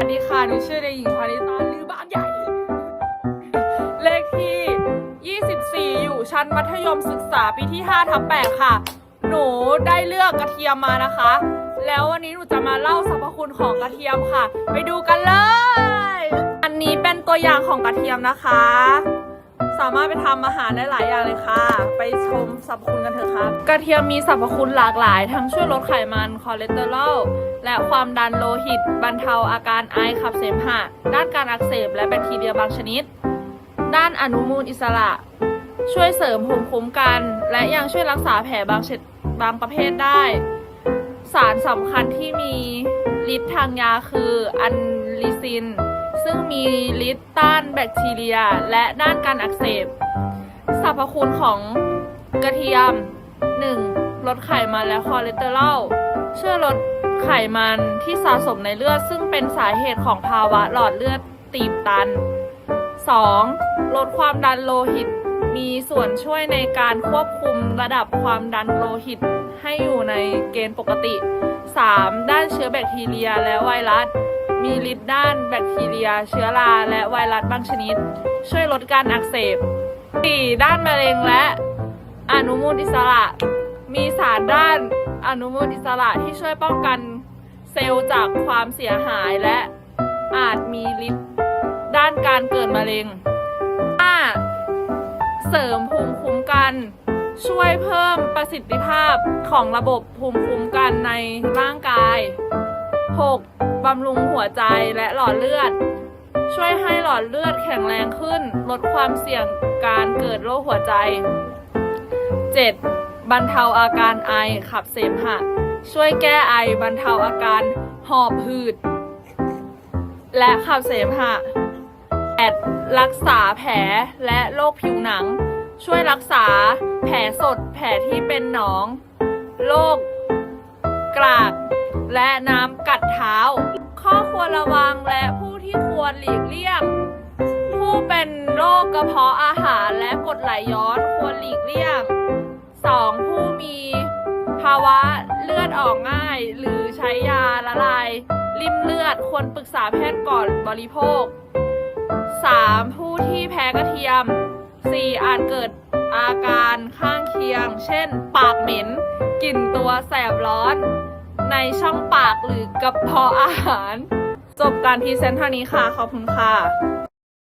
สวัสดีค่ะ หนูชื่อเด็กหญิงพานิตาลือบ้านใหญ่ เลขที่ 24 อยู่ชั้นมัธยมศึกษาปีที่5ทับ8ค่ะ หนูได้เลือกกระเทียมมานะคะ แล้ววันนี้หนูจะมาเล่าสรรพคุณของกระเทียมค่ะ ไปดูกันเลย อันนี้เป็นตัวอย่างของกระเทียมนะคะ สามารถไปทำอาหารได้หลายอย่างเลยค่ะ ไปชมสรรพคุณกันเถอะครับ กระเทียมมีสรรพคุณหลากหลาย ทั้งช่วยลดไขมันคอเลสเตอรอลและความดันโลหิต บรรเทาอาการไอขับเสมหะ ด้านการอักเสบและแบคทีเรียบางชนิด ด้านอนุมูลอิสระ ช่วยเสริมภูมิคุ้มกัน และยังช่วยรักษาแผลบางชนิดบางประเภทได้ สารสำคัญที่มีฤทธิ์ทางยาคืออันลิซิน ซึ่งมีฤทธิ์ต้านแบคทีเรีย และด้านการอักเสบสรรพคุณของกระเทียม 1. ลดไขมันและคอเลสเตอรอลช่วยลดไขมันที่สะสมในเลือด ซึ่งเป็นสาเหตุของภาวะหลอดเลือดตีบตัน 2. ลดความดันโลหิต มีส่วนช่วยในการควบคุมระดับความดันโลหิตให้อยู่ในเกณฑ์ปกติ 3. ด้านเชื้อแบคทีเรียและไวรัส มีฤทธิ์ด้านแบคทีเรีย เชื้อรา และไวรัสบางชนิด ช่วยลดการอักเสบ 4. ด้านมะเร็งและอนุมูลอิสระ มีสารด้านอนุมูลอิสระที่ช่วยป้องกันเซลล์จากความเสียหายและอาจมีฤทธิ์ด้านการเกิดมะเร็ง 5. เสริมภูมิคุ้มกัน ช่วยเพิ่มประสิทธิภาพของระบบภูมิคุ้มกันในร่างกาย 6. บำรุงหัวใจและหลอดเลือด ช่วยให้หลอดเลือดแข็งแรงขึ้น ลดความเสี่ยงการเกิดโรคหัวใจ 7. บรรเทาอาการไอขับเสมหะ ช่วยแก้ไอบรรเทาอาการหอบหืด และขับเสมหะ 8. รักษาแผลและโรคผิวหนัง ช่วยรักษาแผลสดแผลที่เป็นหนอง โรคกราก และน้ำกัดเท้า ข้อควรระวังและผู้ที่ควรหลีกเลี่ยง ผู้เป็นโรคกระเพาะอาหารและกรดไหลย้อนควรหลีกเลี่ยง 2. ผู้มีภาวะเลือดออกง่าย หรือใช้ยาละลายริ่มเลือดควรปรึกษาแพทย์ก่อนบริโภค 3. ผู้ที่แพ้กระเทียม 4. อาจเกิดอาการข้างเคียง เช่น ปากเหม็น กลิ่นตัวแสบร้อน ในช่องปากหรือกระเพาะอาหาร จบการพรีเซนต์เท่านี้ค่ะ ขอบคุณค่ะ